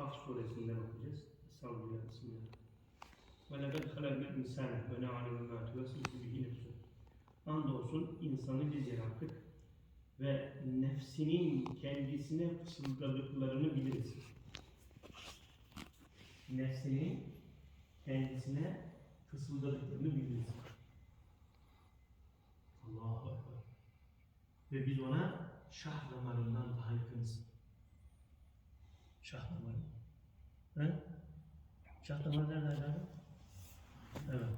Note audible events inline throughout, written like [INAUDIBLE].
Kaf suresinden okuyacağız. Estağfirullah. Bismillah. Ve lekad halaknel insane ve ne'alemu mâ tuvesvisu bihi nefsuh. Andolsun insanı biz yarattık ve nefsinin kendisine fısıldadıklarını biliriz. Nefsinin kendisine fısıldadıklarını biliriz. Allahu Ekber. Ve biz ona şah damarından daha yakınız. Şah damarı. He? Şah damarı nerede abi? Evet.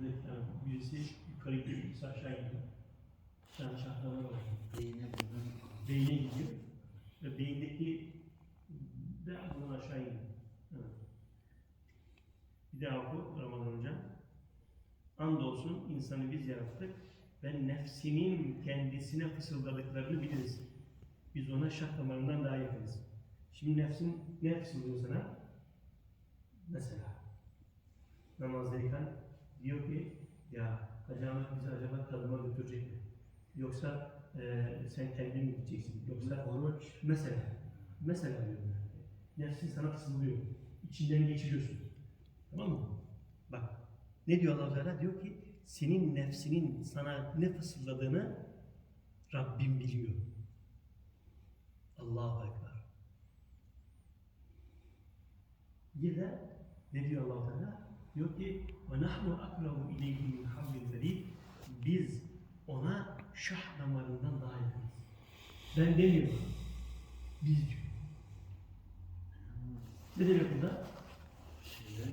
Evet, evet. Birisi yukarı gidiyor, birisi aşağı gidiyor. Tane şah damarı var. Beyne buradan Beyne gidiyor. Ve beyindeki de buradan aşağı gidiyor. Evet. Bir daha oku Ramazan Hocam. Andolsun insanı biz yarattık ve nefsinin kendisine fısıldadıklarını biliriz. Biz ona şah damarından daha yakınız. Şimdi nefsin ne fısıldıyor sana? Mesela namazdayken diyor ki ya Ahmet bizi acaba tadıma götürecek mi? Yoksa e, sen kendin mi gideceksin? Yoksa oruç Mesela, mesela diyorum ben. Nefsin sana fısıldıyor. İçinden geçiriyorsun. Tamam mı? Bak, ne diyor Allah Teala? Diyor ki, senin nefsinin sana ne fısıldadığını Rabbim biliyor. Allahu Ekber. Bir de ne diyor Allah Teala? Diyor ki, ve nahnu akrabu ileyhi min hablil verid. Biz ona şah damarından daha yakınız. Ben demiyorum. Biz diyor. Ne demek burada? şeyleri.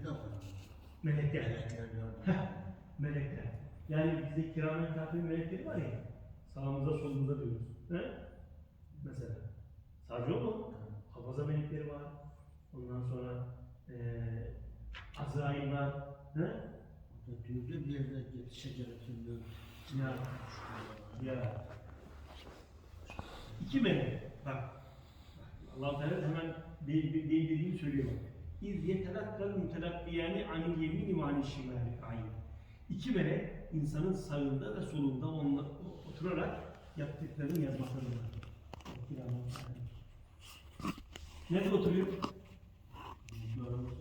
Melekler. Melekler melekler. Yani bizde kiramen katibin melekleri var ya. Sağımıza solumuza diyoruz. He? Mesela. O mu? Hafaza melekleri var. Ondan sonra eee Azrail var. He? Orada diyordu bir yerde şeceretinde Ya. Ya. İki melek. Bak. Allah Teala hemen değil, değil dediğini söylüyor. İz yetelakkal mutelakkiyani anil yemini ve anil şimali kayyum. İki melek insanın sağında ve solunda onunla oturarak yaptıklarını yazmaktadır. Nerede oturuyor?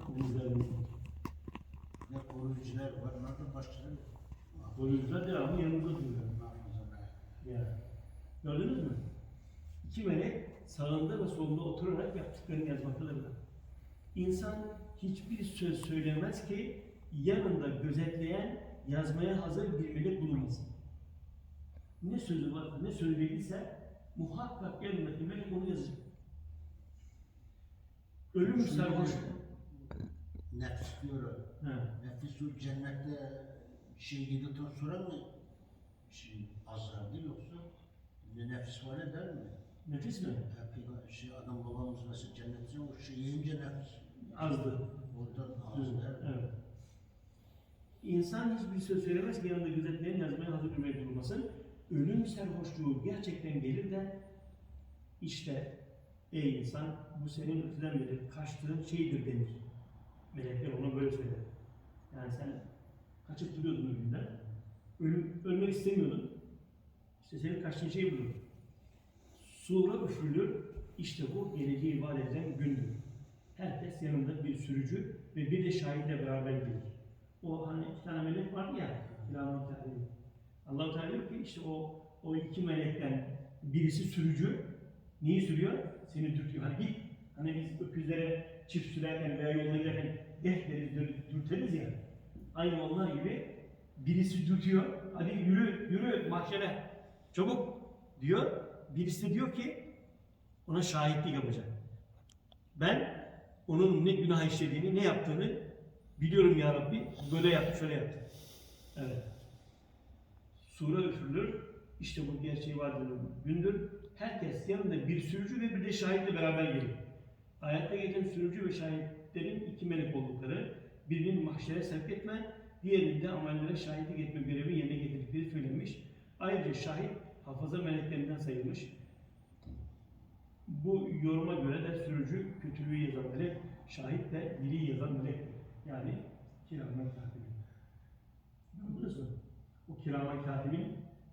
Omuzlarımızda. Ne koruyucular var, nerede başları Boynuzlar devamlı yanında duruyor. Ramazan'a. Ya. Gördünüz mü? İki melek sağında ve solunda oturarak yaptıklarını yazmaktadırlar. İnsan hiçbir söz söylemez ki yanında gözetleyen, yazmaya hazır bir melek bulunmasın. Ne sözü var, ne söylediyse muhakkak yanındaki melek onu yazacak. Ölüm sarhoş. Nefis diyor. Ha. Nefis o cennette şey yedikten sonra mı şey azardı yoksa ne nefis var eder mi? Nefis mi? Peygamber- şey adam babamız mesela cennette o şey yiyince nefis Azdı. oradan az der. Evet. İnsan hiçbir söz söylemez ki yanında gözetleyen yazmaya hazır bir melek bulunmasın. Ölüm serhoşluğu gerçekten gelir de işte ey insan bu senin öteden beri kaçtığın şeydir denir. Melekler ona böyle söyler. Yani sen kaçıp duruyordun ölümden. Ölüm, ölmek istemiyordun. İşte senin kaçtığın şey budur. Sura üfürülür. İşte bu geleceği vaat edilen gündür. Herkes yanında bir sürücü ve bir de şahitle beraber gelir. O hani iki tane melek vardı ya, Kiramın Teala. Allah Teala diyor ki işte o o iki melekten birisi sürücü, neyi sürüyor? Seni dürtüyor. Hani git. Hani biz öküzlere çift sürerken veya yolda giderken eh deriz, dür- dürteriz ya. Aynı onlar gibi birisi dürtüyor. Hadi yürü, yürü mahşere. Çabuk diyor. Birisi de diyor ki ona şahitlik yapacak. Ben onun ne günah işlediğini, ne yaptığını biliyorum ya Rabbi. Böyle yaptı, şöyle yaptı. Evet. Sure üfürülür. İşte bu gerçeği var gündür. Herkes yanında bir sürücü ve bir de şahitle beraber gelir. Ayette geçen sürücü ve şahitlerin iki melek oldukları, birinin mahşere sevk etme, diğerinin de amellere şahitlik etme görevi yerine getirdikleri söylenmiş. Ayrıca şahit hafaza meleklerinden sayılmış. Bu yoruma göre de sürücü kötülüğü yazan melek, şahit de iyiliği yazan melek. Yani kiramen katibi. Gördünüz mü? O kiramen katibin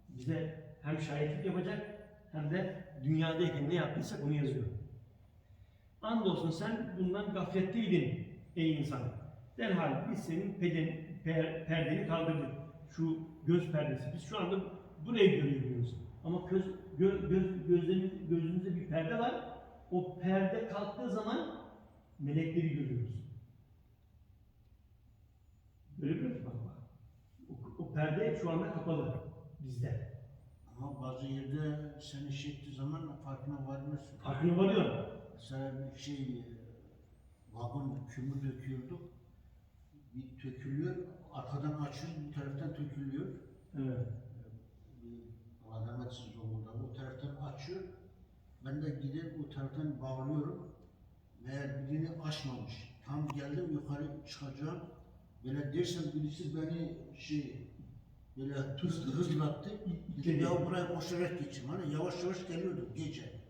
bize hem şahitlik yapacak hem de dünyadayken ne yaptıysak onu yazıyor. Andolsun sen bundan gafletteydin ey insan. Derhal biz senin peden, per- perdeni kaldırdık. Şu göz perdesi. Biz şu anda burayı görüyoruz. Ama göz, gö, göz, gözlerimiz, gözümüzde bir perde var. O perde kalktığı zaman melekleri görüyoruz. Görebiliyor musun? Bak bak. O, o perde şu anda kapalı bizde. Ama bazı yerde seni çektiği zaman farkına varmıyorsun. Farkına varıyor. Mesela bir şey, e, vagon kümür döküyorduk. Bir tökülüyor, arkadan açıyor, bir taraftan tökülüyor. Evet. Alametsiz olmadan o taraftan açıyor. Ben de gidip o taraftan bağlıyorum. Meğer birini açmamış. Tam geldim yukarı çıkacağım. Böyle dersem birisi beni şey böyle hızlı hızlattı. Dedim ya buraya koşarak geçeyim. Hani yavaş yavaş geliyorduk gece.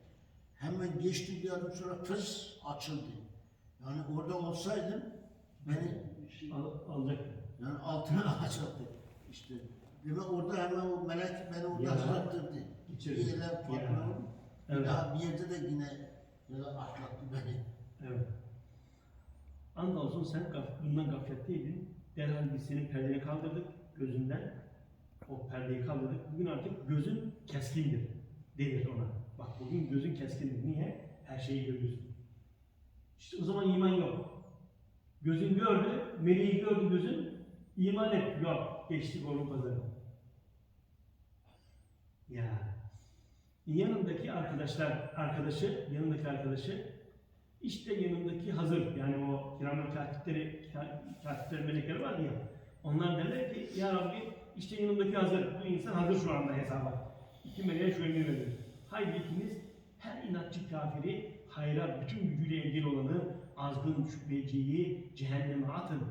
Hemen geçtim bir adım sonra fıs açıldı. Yani orada olsaydım beni Al, alacaktı. yani altına [LAUGHS] açacaktı. İşte demek orada hemen o melek beni orada Ya. İçeri. Bir farkına Ya. Bir Evet. daha bir yerde de yine böyle atlattı beni. Evet. Andolsun sen gaf- bundan gafletteydin. Derhal biz senin perdeni kaldırdık gözünden. O perdeyi kaldırdık. Bugün artık gözün keskindir denir ona. Bak bugün gözün keskindir. Niye? Her şeyi görüyorsun. İşte o zaman iman yok. Gözün gördü, meleği gördü gözün, iman et. Yok, geçtik onun pazarı. Ya. Yanındaki arkadaşlar, arkadaşı, yanındaki arkadaşı işte yanındaki hazır yani o kiramen katipleri, ka- katipleri melekleri var ya onlar derler ki ya Rabbi işte yanımdaki hazır, bu insan hazır şu anda hesaba. İki meleğe emri verir. Haydi ikiniz her inatçı kafiri hayra bütün gücüyle engel olanı azgın şüpheciyi cehenneme atın.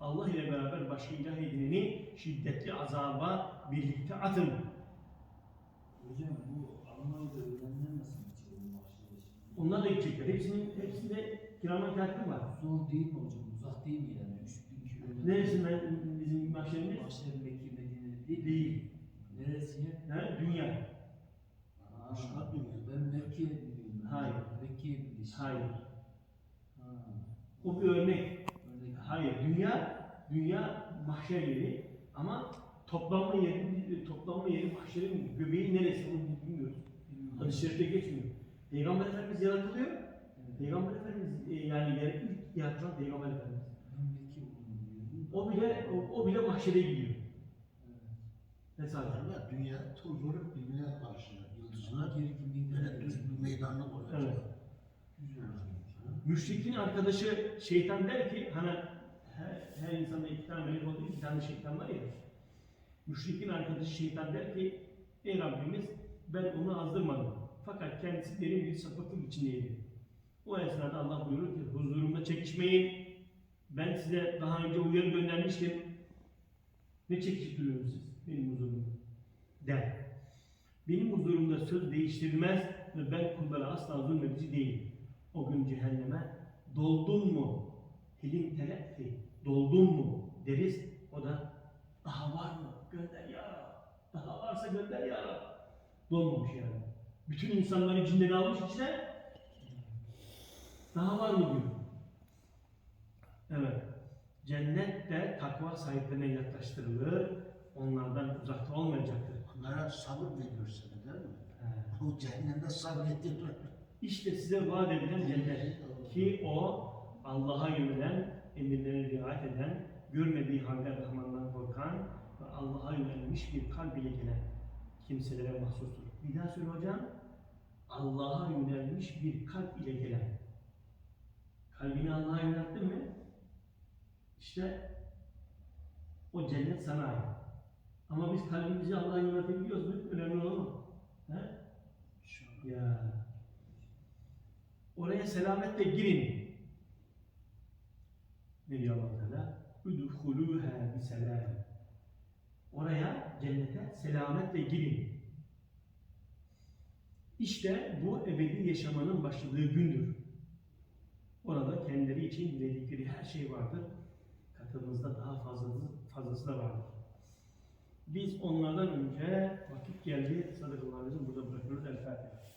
Allah ile beraber başka ilah edineni şiddetli azaba birlikte atın. Hocam bu Almanya'da mahşerde şimdi? Onlar da gidecekler. Hepsinin, hepsinde kiramen katibi var. Zor değil mi hocam? Uzak değil mi yani? 3000 kilometre. Neresinden bizim mahşerimiz? Mahşer Mekke Medine değil. Değil. Neresi ya? Ha, dünya. Aa. Ben Mekke'ye biliyorum. Hayır. Mekke'ye biliyorum. Hayır. O bir örnek. Örnek. Hayır. Dünya, dünya mahşer yeri ama toplanma yeri, toplanma yeri mahşerin göbeği neresi onu bilmiyoruz. Hadis-i şerifte geçmiyor. Peygamber Efendimiz yaratılıyor. Evet. Peygamber Efendimiz e, yani yer, ilk yaratılan Peygamber Efendimiz. O bile o, o bile mahşere gidiyor. Evet. Tesadüf. Ama dünya toz olup birbirine karşılar. Yıldızlar böyle düz bir meydanlık olacak. Evet. Güzel. Müşrikin arkadaşı şeytan der ki hani her, her insanda iki tane melek olduğu iki tane şeytan var ya. Müşrikin arkadaşı şeytan der ki ey Rabbimiz ben onu azdırmadım. Fakat kendisi derin bir sapıklık içindeydi. O esnada Allah buyurur ki huzurumda çekişmeyin. Ben size daha önce uyarı göndermiştim. Ne çekişip duruyorsunuz siz benim huzurumda? Der. Benim huzurumda söz değiştirilmez ve ben kullara asla zulmedici değilim. O gün cehenneme doldun mu? Hilim teleffi, doldun mu? Deriz. O da daha var mı? Gönder ya Rab. Daha varsa gönder ya Rab. Dolmamış yani. Bütün insanları cinden almış içine. Daha var mı diyor. Evet. Cennet de takva sahiplerine yaklaştırılır. Onlardan uzakta olmayacaktır. Onlara sabır veriyor sana değil mi? He. O cehennemde sabrediyorlar. İşte size vaat edilen cennet. Ki o Allah'a yönelen, emirlerine riayet eden, görmediği halde Rahman'dan korkan ve Allah'a yönelmiş bir kalb ile gelen kimselere mahsustur. Bir daha söyle hocam. Allah'a yönelmiş bir kalp ile gelen. Kalbini Allah'a yönelttin mi? İşte o cennet sana ait. Ama biz kalbimizi Allah'a yöneltebiliyoruz mu? Önemli olan o. He? Ya. Oraya selametle girin. Ne diyor Allah Teala? Selam. Oraya cennete selametle girin. İşte bu ebedi yaşamanın başladığı gündür. Orada kendileri için diledikleri her şey vardır. Katımızda daha fazlası, fazlası da vardır. Biz onlardan önce vakit geldi. Ve sellem burada bırakıyoruz. El Fatiha.